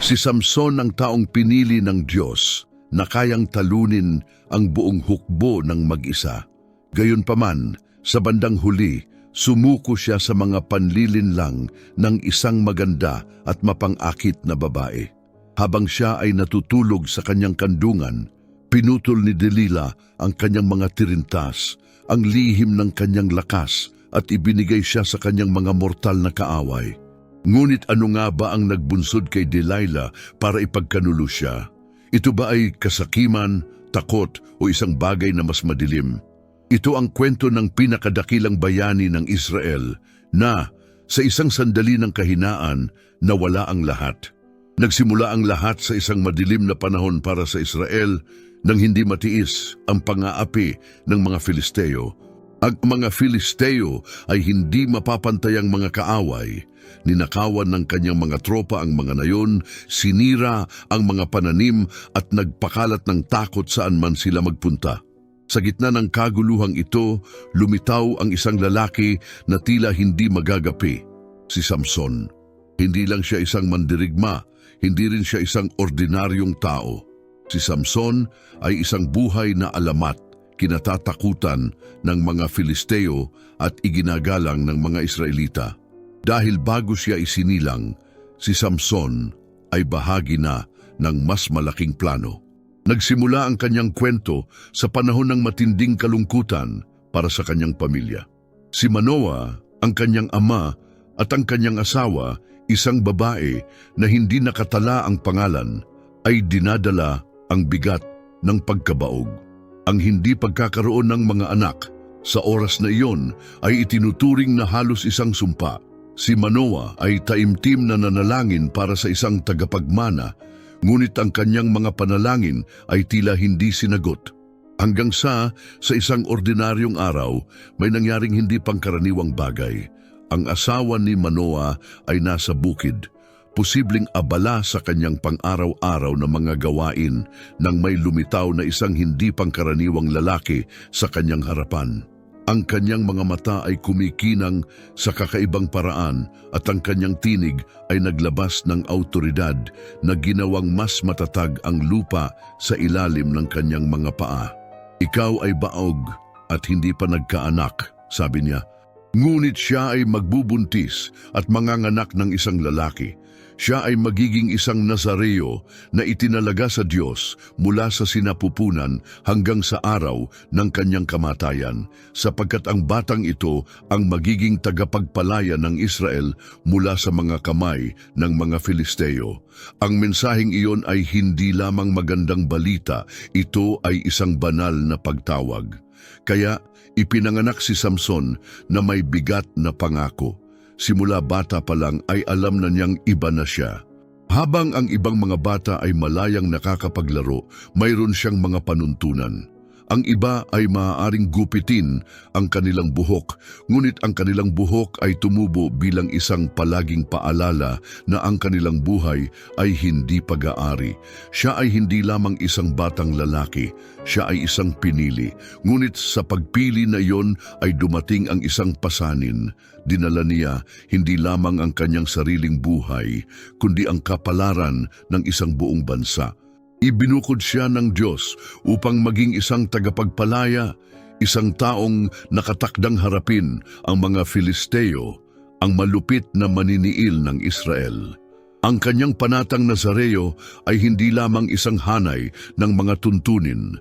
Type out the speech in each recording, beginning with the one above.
Si Samson ang taong pinili ng Diyos na kayang talunin ang buong hukbo ng mag-isa. Gayunpaman, sa bandang huli, sumuko siya sa mga panlilinlang ng isang maganda at mapangakit na babae. Habang siya ay natutulog sa kanyang kandungan, pinutol ni Delila ang kanyang mga tirintas, ang lihim ng kanyang lakas at ibinigay siya sa kanyang mga mortal na kaaway. Ngunit ano nga ba ang nagbunsod kay Delilah para ipagkanulo siya? Ito ba ay kasakiman, takot o isang bagay na mas madilim? Ito ang kwento ng pinakadakilang bayani ng Israel na sa isang sandali ng kahinaan nawala ang lahat. Nagsimula ang lahat sa isang madilim na panahon para sa Israel nang hindi matiis ang pang-aapi ng mga Filisteo. Ang mga Filisteo ay hindi mapapantayang mga kaaway. Ninakawan ng kanyang mga tropa ang mga nayon, sinira ang mga pananim at nagpakalat ng takot saan man sila magpunta. Sa gitna ng kaguluhang ito, lumitaw ang isang lalaki na tila hindi magagapi, si Samson. Hindi lang siya isang mandirigma, hindi rin siya isang ordinaryong tao. Si Samson ay isang buhay na alamat, kinatatakutan ng mga Filisteo at iginagalang ng mga Israelita. Dahil bago siya isinilang, si Samson ay bahagi na ng mas malaking plano. Nagsimula ang kanyang kwento sa panahon ng matinding kalungkutan para sa kanyang pamilya. Si Manoah, ang kanyang ama at ang kanyang asawa, isang babae na hindi nakatala ang pangalan, ay dinadala ang bigat ng pagkabaog. Ang hindi pagkakaroon ng mga anak sa oras na iyon ay itinuturing na halos isang sumpa. Si Manoah ay taimtim na nanalangin para sa isang tagapagmana, ngunit ang kanyang mga panalangin ay tila hindi sinagot. Hanggang sa, sa isang ordinaryong araw, may nangyaring hindi pangkaraniwang bagay. Ang asawa ni Manoah ay nasa bukid, posibleng abala sa kanyang pang-araw-araw na mga gawain nang may lumitaw na isang hindi pangkaraniwang lalaki sa kanyang harapan. Ang kanyang mga mata ay kumikinang sa kakaibang paraan at ang kanyang tinig ay naglabas ng autoridad na ginawang mas matatag ang lupa sa ilalim ng kanyang mga paa. Ikaw ay baog at hindi pa nagkaanak, sabi niya. Ngunit siya ay magbubuntis at manganganak ng isang lalaki. Siya ay magiging isang Nazareo na itinalaga sa Diyos mula sa sinapupunan hanggang sa araw ng kanyang kamatayan, sapagkat ang batang ito ang magiging tagapagpalaya ng Israel mula sa mga kamay ng mga Filisteo. Ang mensaheng iyon ay hindi lamang magandang balita, ito ay isang banal na pagtawag. Kaya ipinanganak si Samson na may bigat na pangako. Simula bata pa lang ay alam na niyang iba na siya. Habang ang ibang mga bata ay malayang nakakapaglaro, mayroon siyang mga panuntunan. Ang iba ay maaaring gupitin ang kanilang buhok, ngunit ang kanilang buhok ay tumubo bilang isang palaging paalala na ang kanilang buhay ay hindi pag-aari. Siya ay hindi lamang isang batang lalaki, siya ay isang pinili. Ngunit sa pagpili na iyon ay dumating ang isang pasanin. Dinala niya hindi lamang ang kanyang sariling buhay, kundi ang kapalaran ng isang buong bansa. Ibinukod siya ng Diyos upang maging isang tagapagpalaya, isang taong nakatakdang harapin ang mga Filisteo, ang malupit na maniniil ng Israel. Ang kanyang panatang Nazareo ay hindi lamang isang hanay ng mga tuntunin,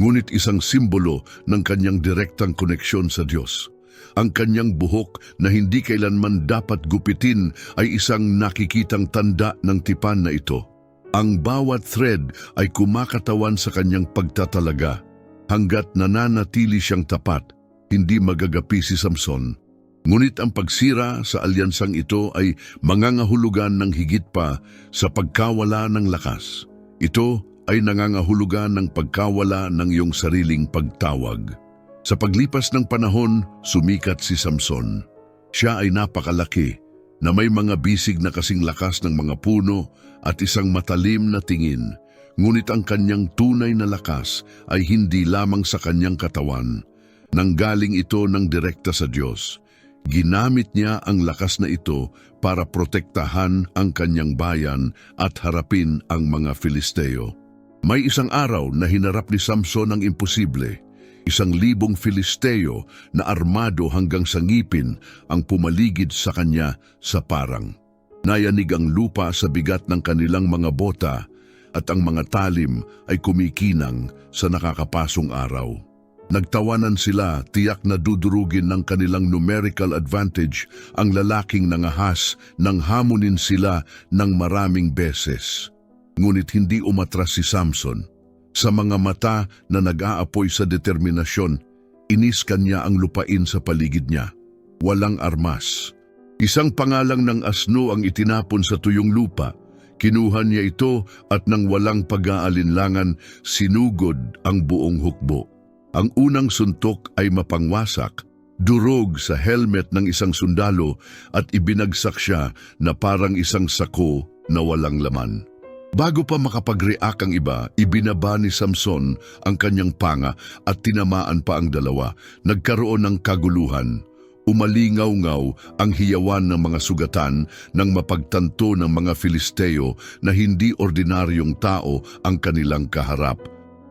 ngunit isang simbolo ng kanyang direktang koneksyon sa Diyos. Ang kanyang buhok na hindi kailanman dapat gupitin ay isang nakikitang tanda ng tipan na ito. Ang bawat thread ay kumakatawan sa kanyang pagtatalaga. Hanggat nananatili siyang tapat, hindi magagapi si Samson. Ngunit ang pagsira sa alyansang ito ay mangangahulugan ng higit pa sa pagkawala ng lakas. Ito ay nangangahulugan ng pagkawala ng iyong sariling pagtawag. Sa paglipas ng panahon, sumikat si Samson. Siya ay napakalaki, na may mga bisig na kasing lakas ng mga puno at isang matalim na tingin, ngunit ang kanyang tunay na lakas ay hindi lamang sa kanyang katawan. Nanggaling ito ng direkta sa Diyos. Ginamit niya ang lakas na ito para protektahan ang kanyang bayan at harapin ang mga Filisteo. May isang araw na hinarap ni Samson ang imposible. Isang libong Filisteo na armado hanggang sa ngipin ang pumaligid sa kanya sa parang. Nayanig ang lupa sa bigat ng kanilang mga bota at ang mga talim ay kumikinang sa nakakapasong araw. Nagtawanan sila, tiyak na dudurugin ng kanilang numerical advantage ang lalaking nangahas nang hamunin sila ng maraming beses. Ngunit hindi umatras si Samson. Sa mga mata na nag-aapoy sa determinasyon, iniskan niya ang lupain sa paligid niya. Walang armas. Isang pangalang ng asno ang itinapon sa tuyong lupa. Kinuha niya ito at nang walang pag-aalinlangan, sinugod ang buong hukbo. Ang unang suntok ay mapangwasak, durog sa helmet ng isang sundalo at ibinagsak siya na parang isang sako na walang laman. Bago pa makapag-react ang iba, ibinaba ni Samson ang kanyang panga at tinamaan pa ang dalawa. Nagkaroon ng kaguluhan. Umalingaw-ngaw ang hiyawan ng mga sugatan nang mapagtanto ng mga Filisteo na hindi ordinaryong tao ang kanilang kaharap.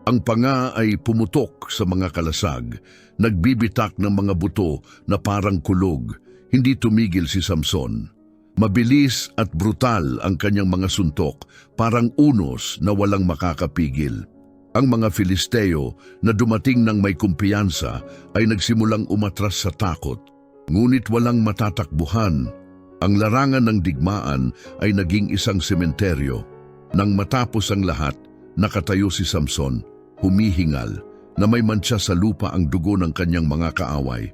Ang panga ay pumutok sa mga kalasag, nagbibitak ng mga buto na parang kulog. Hindi tumigil si Samson. Mabilis at brutal ang kanyang mga suntok, parang unos na walang makakapigil. Ang mga Filisteo na dumating ng may kumpiyansa ay nagsimulang umatras sa takot. Ngunit walang matatakbuhan. Ang larangan ng digmaan ay naging isang sementeryo. Nang matapos ang lahat, nakatayo si Samson, humihingal, na may mantsa sa lupa ang dugo ng kanyang mga kaaway.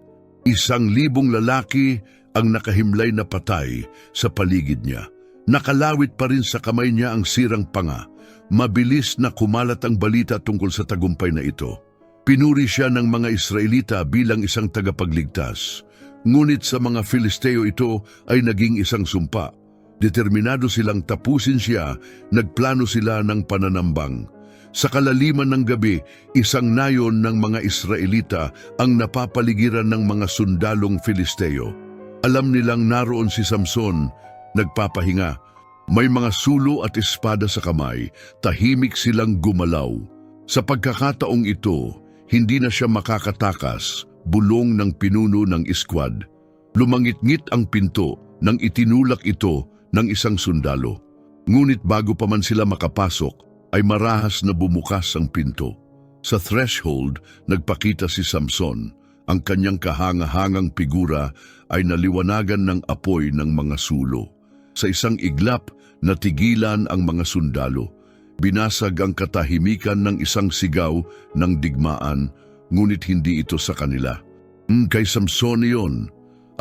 Isang libong lalaki ang nakahimlay na patay sa paligid niya. Nakalawit pa rin sa kamay niya ang sirang panga. Mabilis na kumalat ang balita tungkol sa tagumpay na ito. Pinuri siya ng mga Israelita bilang isang tagapagligtas. Ngunit sa mga Filisteo ito ay naging isang sumpa. Determinado silang tapusin siya, nagplano sila ng pananambang. Sa kalaliman ng gabi, isang nayon ng mga Israelita ang napapaligiran ng mga sundalong Filisteo. Alam nilang naroon si Samson, nagpapahinga. May mga sulo at espada sa kamay, tahimik silang gumalaw. Sa pagkakataong ito, hindi na siya makakatakas, bulong ng pinuno ng iskwad. Lumangit-ngit ang pinto nang itinulak ito ng isang sundalo. Ngunit bago pa man sila makapasok, ay marahas na bumukas ang pinto. Sa threshold, nagpakita si Samson. Ang kanyang kahanga-hangang figura ay naliwanagan ng apoy ng mga sulo. Sa isang iglap, natigilan ang mga sundalo. Binasag ang katahimikan ng isang sigaw ng digmaan, ngunit hindi ito sa kanila. Mm, kay Samson iyon,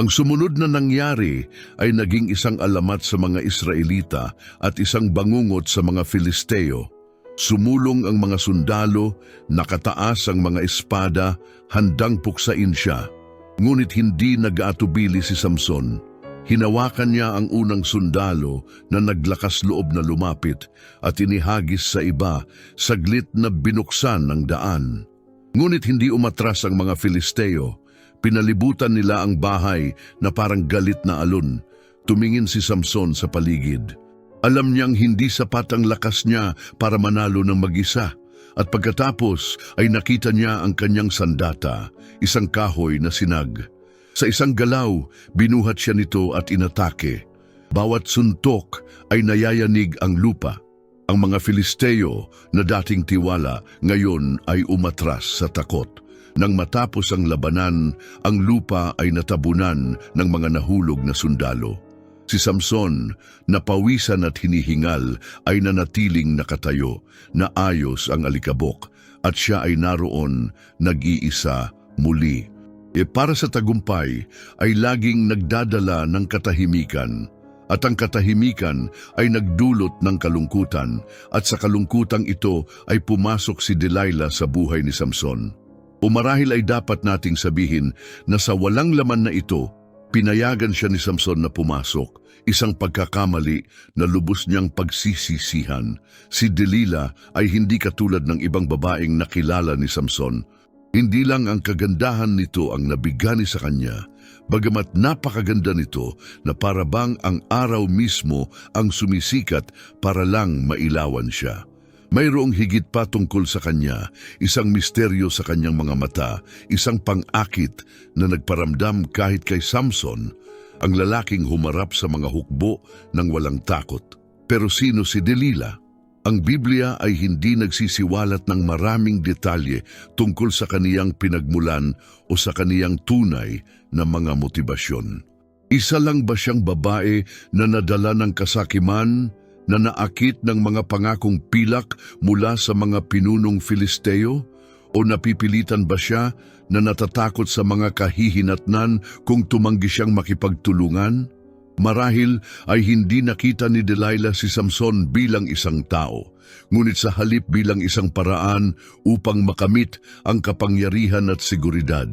ang sumunod na nangyari ay naging isang alamat sa mga Israelita at isang bangungot sa mga Filisteo. Sumulong ang mga sundalo, nakataas ang mga espada, handang puksain siya. Ngunit hindi nag-aatubili si Samson. Hinawakan niya ang unang sundalo na naglakas loob na lumapit at inihagis sa iba, saglit na binuksan ang daan. Ngunit hindi umatras ang mga Filisteo. Pinalibutan nila ang bahay na parang galit na alon. Tumingin si Samson sa paligid. Alam niyang hindi sapat ang lakas niya para manalo ng mag-isa. At pagkatapos ay nakita niya ang kanyang sandata, isang kahoy na sinag. Sa isang galaw, binuhat siya nito at inatake. Bawat suntok ay nayayanig ang lupa. Ang mga Filisteo na dating tiwala ngayon ay umatras sa takot. Nang matapos ang labanan, ang lupa ay natabunan ng mga nahulog na sundalo. Si Samson, napawisan at hinihingal, ay nanatiling nakatayo, na ayos ang alikabok, at siya ay naroon, nag-iisa, muli. E para sa tagumpay, ay laging nagdadala ng katahimikan, at ang katahimikan ay nagdulot ng kalungkutan, at sa kalungkutang ito ay pumasok si Delilah sa buhay ni Samson. O marahil ay dapat nating sabihin na sa walang laman na ito, pinayagan siya ni Samson na pumasok, isang pagkakamali na lubos niyang pagsisisihan. Si Delilah ay hindi katulad ng ibang babaeng nakilala ni Samson. Hindi lang ang kagandahan nito ang nabigani sa kanya, bagamat napakaganda nito na para bang ang araw mismo ang sumisikat para lang mailawan siya. Mayroong higit pa tungkol sa kanya, isang misteryo sa kanyang mga mata, isang pang-akit na nagparamdam kahit kay Samson, ang lalaking humarap sa mga hukbo ng walang takot. Pero sino si Delilah? Ang Biblia ay hindi nagsisiwalat ng maraming detalye tungkol sa kaniyang pinagmulan o sa kaniyang tunay na mga motibasyon. Isa lang ba siyang babae na nadala ng kasakiman, na naakit ng mga pangakong pilak mula sa mga pinunong Filisteo? O napipilitan ba siya na natatakot sa mga kahihinatnan kung tumanggi siyang makipagtulungan? Marahil ay hindi nakita ni Delilah si Samson bilang isang tao, ngunit sa halip bilang isang paraan upang makamit ang kapangyarihan at seguridad.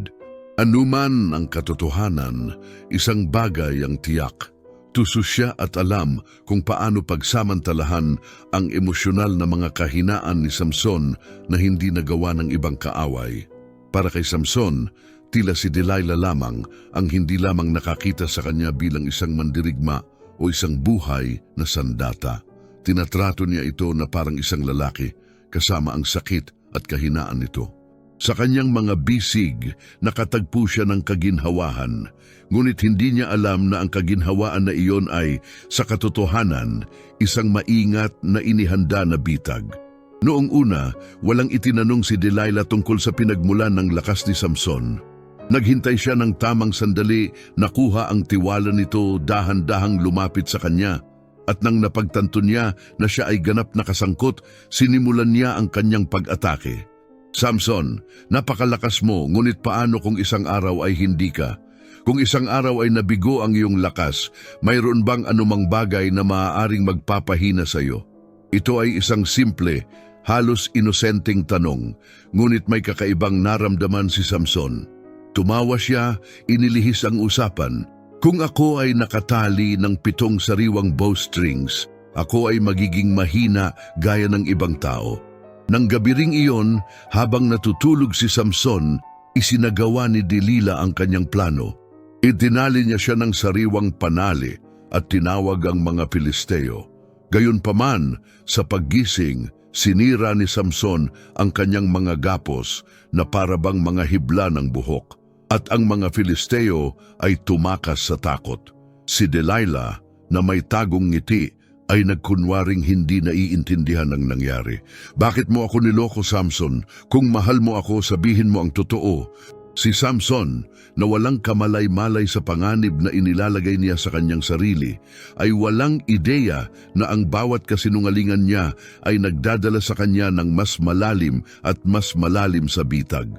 Anuman ang katotohanan, isang bagay ang tiyak. Tuso siya at alam kung paano pagsamantalahan ang emosyonal na mga kahinaan ni Samson na hindi nagawa ng ibang kaaway. Para kay Samson, tila si Delilah lamang ang hindi lamang nakakita sa kanya bilang isang mandirigma o isang buhay na sandata. Tinatrato niya ito na parang isang lalaki kasama ang sakit at kahinaan nito. Sa kanyang mga bisig, nakatagpo siya ng kaginhawahan, ngunit hindi niya alam na ang kaginhawaan na iyon ay, sa katotohanan, isang maingat na inihanda na bitag. Noong una, walang itinanong si Delilah tungkol sa pinagmulan ng lakas ni Samson. Naghintay siya ng tamang sandali, nakuha ang tiwala nito dahan-dahang lumapit sa kanya. At nang napagtanto niya na siya ay ganap na kasangkot, sinimulan niya ang kanyang pag-atake. Samson, napakalakas mo, ngunit paano kung isang araw ay hindi ka? Kung isang araw ay nabigo ang iyong lakas, mayroon bang anumang bagay na maaaring magpapahina sa iyo? Ito ay isang simple, halos inosenteng tanong, ngunit may kakaibang naramdaman si Samson. Tumawa siya, inilihis ang usapan. Kung ako ay nakatali ng pitong sariwang bowstrings, ako ay magiging mahina gaya ng ibang tao. Nang gabi ring iyon, habang natutulog si Samson, isinagawa ni Delila ang kanyang plano. Itinali niya siya ng sariwang panali at tinawag ang mga Pilisteo. Gayunpaman, sa paggising, sinira ni Samson ang kanyang mga gapos na parabang mga hibla ng buhok at ang mga Filisteo ay tumakas sa takot. Si Delilah na may tagong ngiti ay nagkunwaring hindi naiintindihan ang nangyari. Bakit mo ako niloko, Samson? Kung mahal mo ako, sabihin mo ang totoo. Si Samson, na walang kamalay-malay sa panganib na inilalagay niya sa kanyang sarili, ay walang ideya na ang bawat kasinungalingan niya ay nagdadala sa kanya ng mas malalim at mas malalim sa bitag.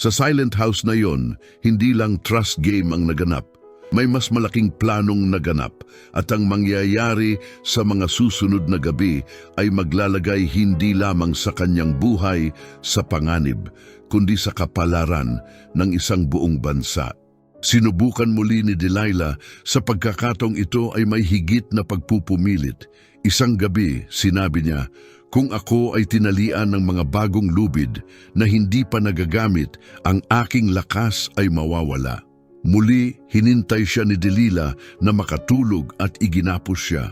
Sa silent house na yon, hindi lang trust game ang naganap. May mas malaking planong naganap at ang mangyayari sa mga susunod na gabi ay maglalagay hindi lamang sa kanyang buhay sa panganib, kundi sa kapalaran ng isang buong bansa. Sinubukan muli ni Delilah sa pagkakatong ito ay may higit na pagpupumilit. Isang gabi, sinabi niya, kung ako ay tinalian ng mga bagong lubid na hindi pa nagagamit, ang aking lakas ay mawawala. Muli, hinintay siya ni Delila na makatulog at iginapos siya.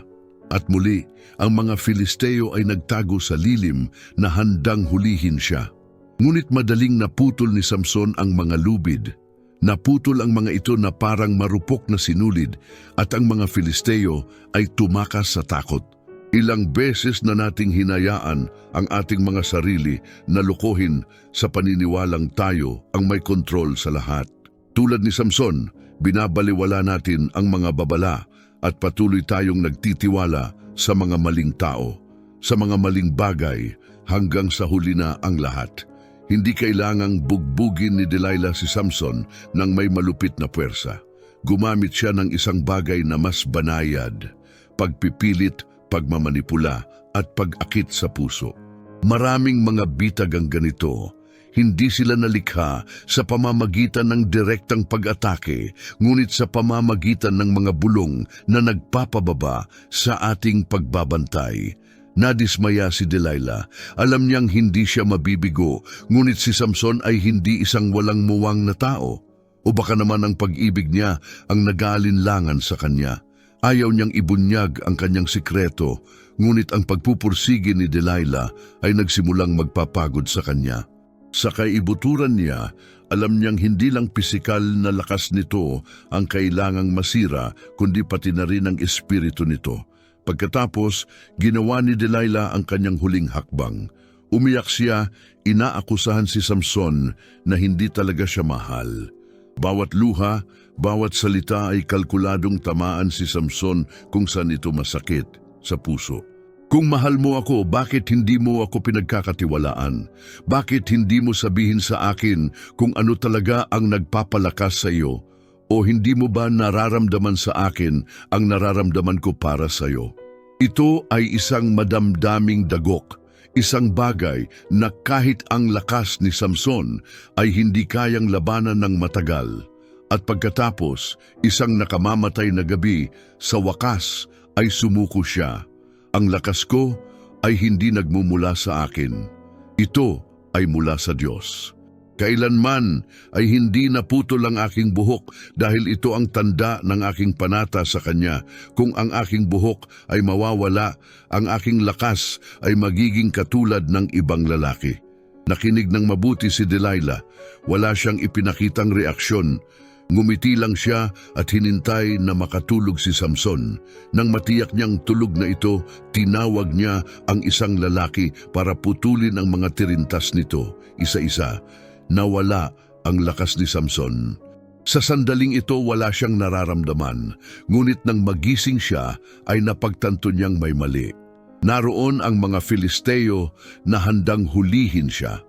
At muli, ang mga Filisteo ay nagtago sa lilim na handang hulihin siya. Ngunit madaling naputol ni Samson ang mga lubid. Naputol ang mga ito na parang marupok na sinulid at ang mga Filisteo ay tumakas sa takot. Ilang beses na nating hinayaan ang ating mga sarili na lukohin sa paniniwalang tayo ang may kontrol sa lahat. Tulad ni Samson, binabaliwala natin ang mga babala at patuloy tayong nagtitiwala sa mga maling tao, sa mga maling bagay hanggang sa huli na ang lahat. Hindi kailangang bugbugin ni Delilah si Samson ng may malupit na puwersa. Gumamit siya ng isang bagay na mas banayad, pagpipilit, pagmamanipula at pag-akit sa puso. Maraming mga bitag ang ganito, hindi sila nalikha sa pamamagitan ng direktang pag-atake, ngunit sa pamamagitan ng mga bulong na nagpapababa sa ating pagbabantay. Nadismaya si Delilah. Alam niyang hindi siya mabibigo, ngunit si Samson ay hindi isang walang muwang na tao. O baka naman ang pag-ibig niya ang nag-aalinlangan sa kanya. Ayaw niyang ibunyag ang kanyang sikreto, ngunit ang pagpupursige ni Delilah ay nagsimulang magpapagod sa kanya. Sa kaibuturan niya, alam niyang hindi lang pisikal na lakas nito ang kailangang masira, kundi pati na rin ang espiritu nito. Pagkatapos, ginawa ni Delilah ang kanyang huling hakbang. Umiyak siya, inaakusahan si Samson na hindi talaga siya mahal. Bawat luha, bawat salita ay kalkuladong tamaan si Samson kung saan ito masakit, sa puso. Kung mahal mo ako, bakit hindi mo ako pinagkakatiwalaan? Bakit hindi mo sabihin sa akin kung ano talaga ang nagpapalakas sa iyo? O hindi mo ba nararamdaman sa akin ang nararamdaman ko para sa iyo? Ito ay isang madamdaming dagok, isang bagay na kahit ang lakas ni Samson ay hindi kayang labanan ng matagal. At pagkatapos, isang nakamamatay na gabi, sa wakas ay sumuko siya. Ang lakas ko ay hindi nagmumula sa akin. Ito ay mula sa Diyos. Kailanman ay hindi naputol ang aking buhok dahil ito ang tanda ng aking panata sa Kanya. Kung ang aking buhok ay mawawala, ang aking lakas ay magiging katulad ng ibang lalaki. Nakinig ng mabuti si Delilah. Wala siyang ipinakitang reaksyon. Ngumiti lang siya at hinintay na makatulog si Samson. Nang matiyak niyang tulog na ito, tinawag niya ang isang lalaki para putulin ang mga tirintas nito, isa-isa. Nawala ang lakas ni Samson. Sa sandaling ito wala siyang nararamdaman, ngunit nang magising siya ay napagtanto niyang may mali. Naroon ang mga Filisteo na handang hulihin siya.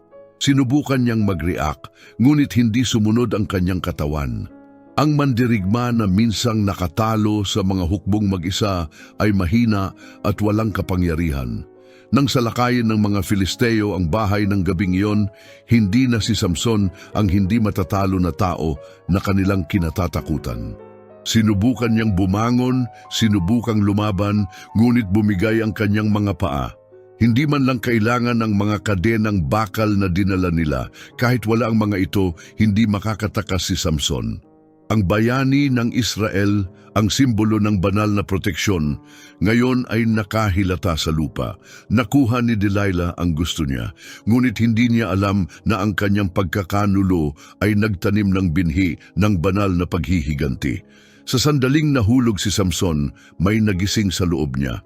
Sinubukan niyang mag-react, ngunit hindi sumunod ang kanyang katawan. Ang mandirigma na minsang nakatalo sa mga hukbong mag-isa ay mahina at walang kapangyarihan. Nang salakayin ng mga Filisteo ang bahay ng gabing iyon, hindi na si Samson ang hindi matatalo na tao na kanilang kinatatakutan. Sinubukan niyang bumangon, sinubukang lumaban, ngunit bumigay ang kanyang mga paa. Hindi man lang kailangan ng mga kadenang bakal na dinala nila, kahit wala ang mga ito, hindi makakatakas si Samson. Ang bayani ng Israel, ang simbolo ng banal na proteksyon, ngayon ay nakahilata sa lupa. Nakuha ni Delilah ang gusto niya, ngunit hindi niya alam na ang kanyang pagkakanulo ay nagtanim ng binhi ng banal na paghihiganti. Sa sandaling nahulog si Samson, may nagising sa loob niya.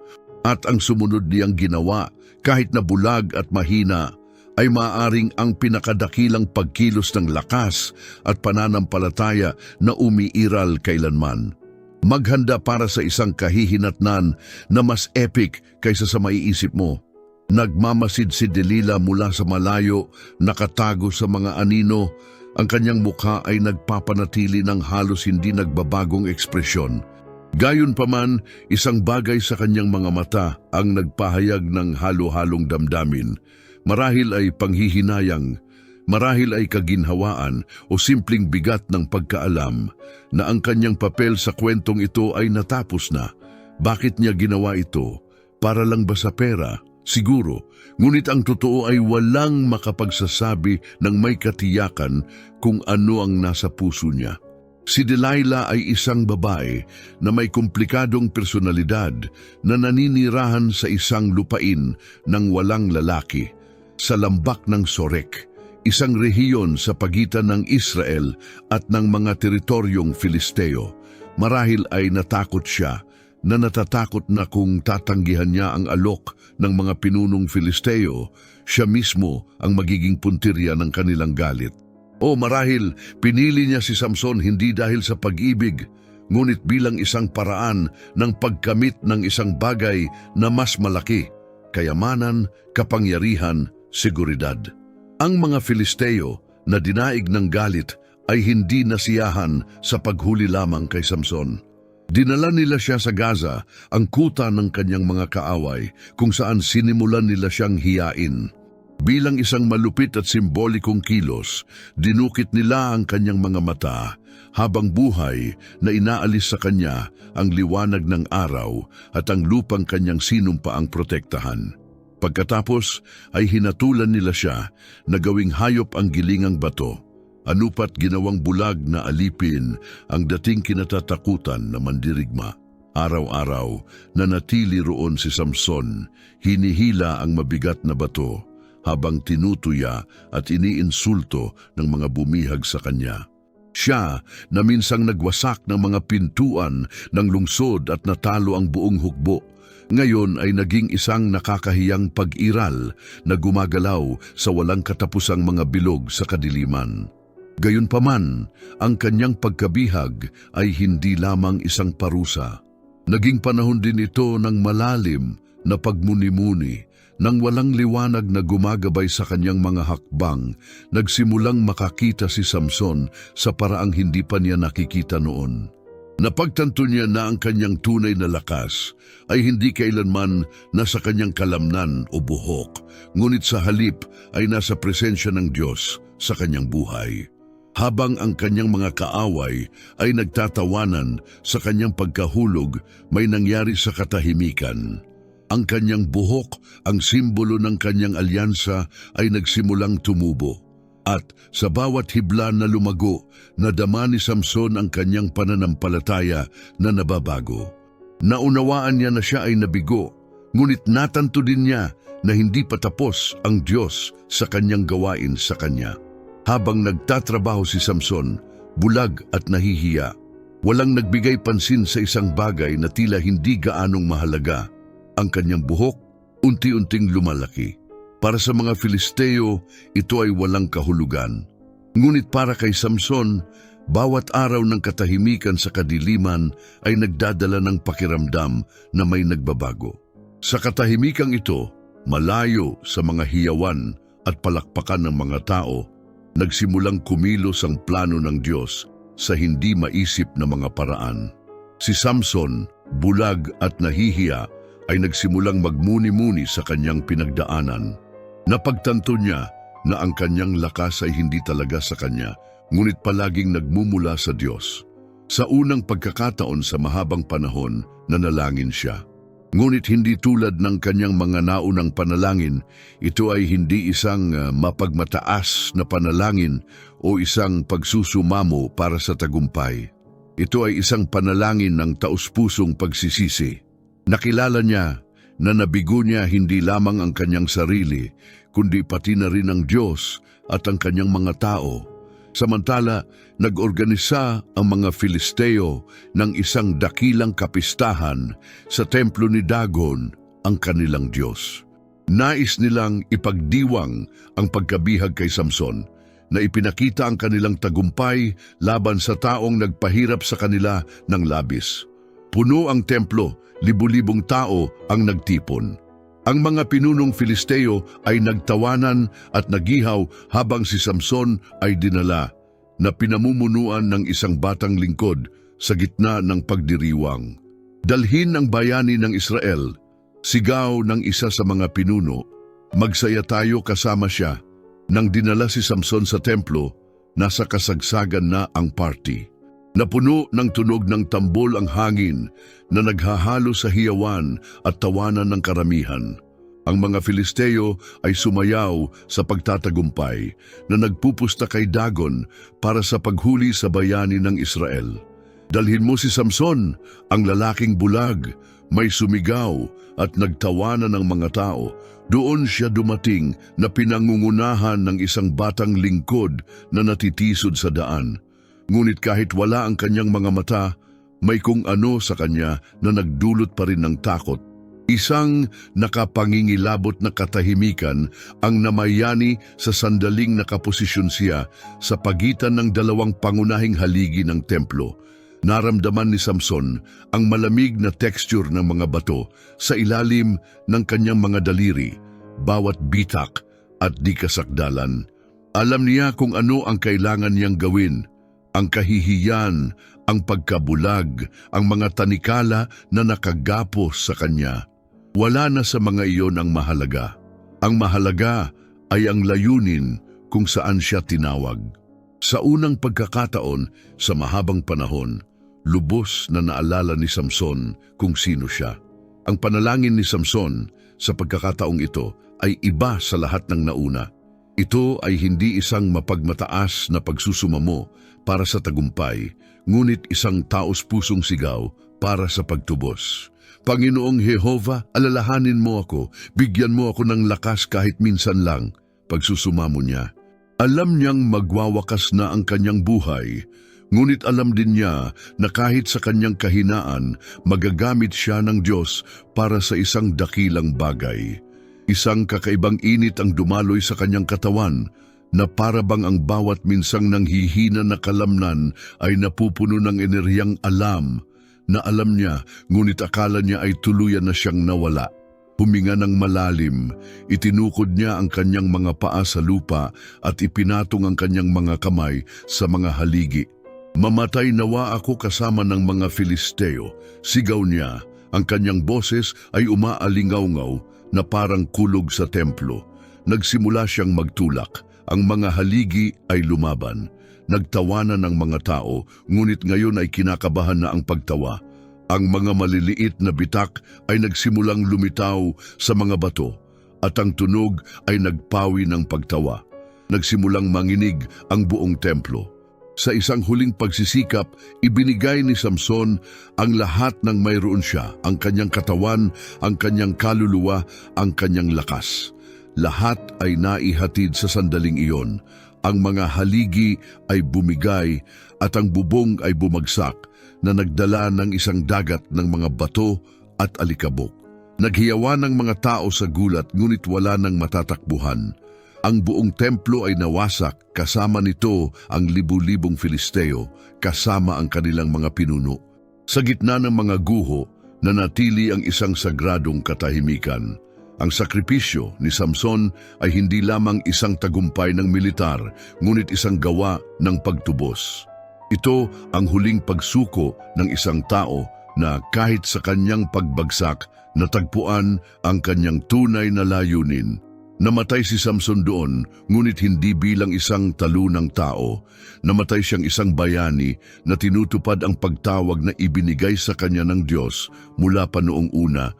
At ang sumunod niyang ginawa, kahit na bulag at mahina, ay maaring ang pinakadakilang pagkilos ng lakas at pananampalataya na umiiral kailanman. Maghanda para sa isang kahihinatnan na mas epic kaysa sa maiisip mo. Nagmamasid si Delila mula sa malayo, nakatago sa mga anino, ang kanyang mukha ay nagpapanatili ng halos hindi nagbabagong ekspresyon. Gayon pa man, isang bagay sa kanyang mga mata ang nagpahayag ng halo-halong damdamin. Marahil ay panghihinayang, marahil ay kaginhawaan o simpleng bigat ng pagkaalam na ang kanyang papel sa kwentong ito ay natapos na. Bakit niya ginawa ito? Para lang ba sa pera? Siguro, ngunit ang totoo ay walang makapagsasabi ng may katiyakan kung ano ang nasa puso niya. Si Delilah ay isang babae na may komplikadong personalidad na naninirahan sa isang lupain ng walang lalaki, sa lambak ng Sorek, isang rehiyon sa pagitan ng Israel at ng mga teritoryong Filisteo. Marahil ay natakot siya na natatakot na kung tatanggihan niya ang alok ng mga pinunong Filisteo, siya mismo ang magiging puntirya ng kanilang galit. O marahil pinili niya si Samson hindi dahil sa pag-ibig, ngunit bilang isang paraan ng pagkamit ng isang bagay na mas malaki, kayamanan, kapangyarihan, seguridad. Ang mga Filisteo na dinaig ng galit ay hindi nasiyahan sa paghuli lamang kay Samson. Dinala nila siya sa Gaza, ang kuta ng kanyang mga kaaway, kung saan sinimulan nila siyang hiyain. Bilang isang malupit at simbolikong kilos, dinukit nila ang kanyang mga mata habang buhay na inaalis sa kanya ang liwanag ng araw at ang lupang kanyang sinumpaang protektahan. Pagkatapos ay hinatulan nila siya na gawing hayop ang gilingang bato. Anupat ginawang bulag na alipin ang dating kinatatakutan na mandirigma. Araw-araw, nanatili roon si Samson, hinihila ang mabigat na bato, habang tinutuya at iniinsulto ng mga bumihag sa kanya. Siya na minsang nagwasak ng mga pintuan ng lungsod at natalo ang buong hukbo, ngayon ay naging isang nakakahiyang pag-iral na gumagalaw sa walang katapusang mga bilog sa kadiliman. Gayunpaman, ang kanyang pagkabihag ay hindi lamang isang parusa. Naging panahon din ito ng malalim na pagmuni-muni nang walang liwanag na gumagabay sa kanyang mga hakbang, nagsimulang makakita si Samson sa paraang hindi pa niya nakikita noon. Napagtanto niya na ang kanyang tunay na lakas ay hindi kailanman nasa kanyang kalamnan o buhok, ngunit sa halip ay nasa presensya ng Diyos sa kanyang buhay. Habang ang kanyang mga kaaway ay nagtatawanan sa kanyang pagkahulog, may nangyari sa katahimikan. Ang kanyang buhok, ang simbolo ng kanyang alyansa ay nagsimulang tumubo. At sa bawat hibla na lumago, nadama ni Samson ang kanyang pananampalataya na nababago. Naunawaan niya na siya ay nabigo, ngunit natanto din niya na hindi pa tapos ang Diyos sa kanyang gawain sa kanya. Habang nagtatrabaho si Samson, bulag at nahihiya, walang nagbigay pansin sa isang bagay na tila hindi gaanong mahalaga. Ang kanyang buhok unti-unting lumalaki. Para sa mga Filisteo, ito ay walang kahulugan. Ngunit para kay Samson, bawat araw ng katahimikan sa kadiliman ay nagdadala ng pakiramdam na may nagbabago. Sa katahimikang ito, malayo sa mga hiyawan at palakpakan ng mga tao, nagsimulang kumilos ang plano ng Diyos sa hindi maisip na mga paraan. Si Samson, bulag at nahihiya, ay nagsimulang magmuni-muni sa kanyang pinagdaanan. Napagtanto niya na ang kanyang lakas ay hindi talaga sa kanya, ngunit palaging nagmumula sa Diyos. Sa unang pagkakataon sa mahabang panahon, nanalangin siya. Ngunit hindi tulad ng kanyang mga naunang panalangin, ito ay hindi isang uh, mapagmataas na panalangin o isang pagsusumamo para sa tagumpay. Ito ay isang panalangin ng taus-pusong pagsisisi. Nakilala niya na nabigo niya hindi lamang ang kanyang sarili, kundi pati na rin ang Diyos at ang kanyang mga tao. Samantala, nag-organisa ang mga Filisteo ng isang dakilang kapistahan sa templo ni Dagon, ang kanilang Diyos. Nais nilang ipagdiwang ang pagkabihag kay Samson na ipinakita ang kanilang tagumpay laban sa taong nagpahirap sa kanila ng labis. Puno ang templo libu-libong tao ang nagtipon. Ang mga pinunong Filisteo ay nagtawanan at nagihaw habang si Samson ay dinala na pinamumunuan ng isang batang lingkod sa gitna ng pagdiriwang. Dalhin ang bayani ng Israel, sigaw ng isa sa mga pinuno, magsaya tayo kasama siya. Nang dinala si Samson sa templo, nasa kasagsagan na ang party. Napuno ng tunog ng tambol ang hangin na naghahalo sa hiyawan at tawanan ng karamihan. Ang mga Filisteo ay sumayaw sa pagtatagumpay na nagpupusta kay Dagon para sa paghuli sa bayani ng Israel. Dalhin mo si Samson, ang lalaking bulag, may sumigaw at nagtawanan ng mga tao. Doon siya dumating na pinangungunahan ng isang batang lingkod na natitisod sa daan. Ngunit kahit wala ang kanyang mga mata, may kung ano sa kanya na nagdulot pa rin ng takot. Isang nakapangingilabot na katahimikan ang namayani sa sandaling nakaposisyon siya sa pagitan ng dalawang pangunahing haligi ng templo. Naramdaman ni Samson ang malamig na texture ng mga bato sa ilalim ng kanyang mga daliri, bawat bitak at di kasakdalan. Alam niya kung ano ang kailangan niyang gawin ang kahihiyan, ang pagkabulag, ang mga tanikala na nakagapos sa kanya. Wala na sa mga iyon ang mahalaga. Ang mahalaga ay ang layunin kung saan siya tinawag. Sa unang pagkakataon sa mahabang panahon, lubos na naalala ni Samson kung sino siya. Ang panalangin ni Samson sa pagkakataong ito ay iba sa lahat ng nauna. Ito ay hindi isang mapagmataas na pagsusumamo para sa tagumpay, ngunit isang taos-pusong sigaw para sa pagtubos. Panginoong Jehova, alalahanin mo ako, bigyan mo ako ng lakas kahit minsan lang, pagsusumamo niya. Alam niyang magwawakas na ang kanyang buhay, ngunit alam din niya na kahit sa kanyang kahinaan, magagamit siya ng Diyos para sa isang dakilang bagay. Isang kakaibang init ang dumaloy sa kanyang katawan na para bang ang bawat minsang nanghihina na kalamnan ay napupuno ng enerhiyang alam na alam niya ngunit akala niya ay tuluyan na siyang nawala. Huminga ng malalim, itinukod niya ang kanyang mga paa sa lupa at ipinatong ang kanyang mga kamay sa mga haligi. Mamatay nawa ako kasama ng mga Filisteo. Sigaw niya, ang kanyang boses ay umaalingaw-ngaw na parang kulog sa templo. Nagsimula siyang magtulak. Ang mga haligi ay lumaban. Nagtawanan ng mga tao, ngunit ngayon ay kinakabahan na ang pagtawa. Ang mga maliliit na bitak ay nagsimulang lumitaw sa mga bato at ang tunog ay nagpawi ng pagtawa. Nagsimulang manginig ang buong templo. Sa isang huling pagsisikap, ibinigay ni Samson ang lahat ng mayroon siya, ang kanyang katawan, ang kanyang kaluluwa, ang kanyang lakas. Lahat ay naihatid sa sandaling iyon. Ang mga haligi ay bumigay at ang bubong ay bumagsak na nagdala ng isang dagat ng mga bato at alikabok. Naghiyawa ng mga tao sa gulat ngunit wala nang matatakbuhan. Ang buong templo ay nawasak kasama nito ang libu-libong Filisteo kasama ang kanilang mga pinuno. Sa gitna ng mga guho, nanatili ang isang sagradong katahimikan. Ang sakripisyo ni Samson ay hindi lamang isang tagumpay ng militar, ngunit isang gawa ng pagtubos. Ito ang huling pagsuko ng isang tao na kahit sa kanyang pagbagsak, natagpuan ang kanyang tunay na layunin. Namatay si Samson doon, ngunit hindi bilang isang talunang tao. Namatay siyang isang bayani na tinutupad ang pagtawag na ibinigay sa kanya ng Diyos mula pa noong una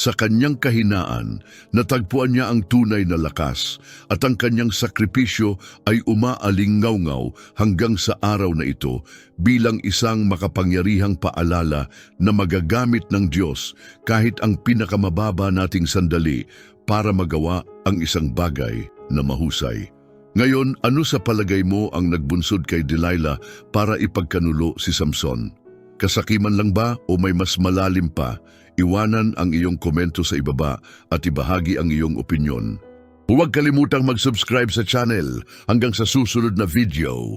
sa kanyang kahinaan, natagpuan niya ang tunay na lakas at ang kanyang sakripisyo ay umaalingaw-ngaw hanggang sa araw na ito bilang isang makapangyarihang paalala na magagamit ng Diyos kahit ang pinakamababa nating sandali para magawa ang isang bagay na mahusay. Ngayon, ano sa palagay mo ang nagbunsod kay Delilah para ipagkanulo si Samson? Kasakiman lang ba o may mas malalim pa? Iwanan ang iyong komento sa ibaba at ibahagi ang iyong opinyon. Huwag kalimutang mag-subscribe sa channel hanggang sa susunod na video.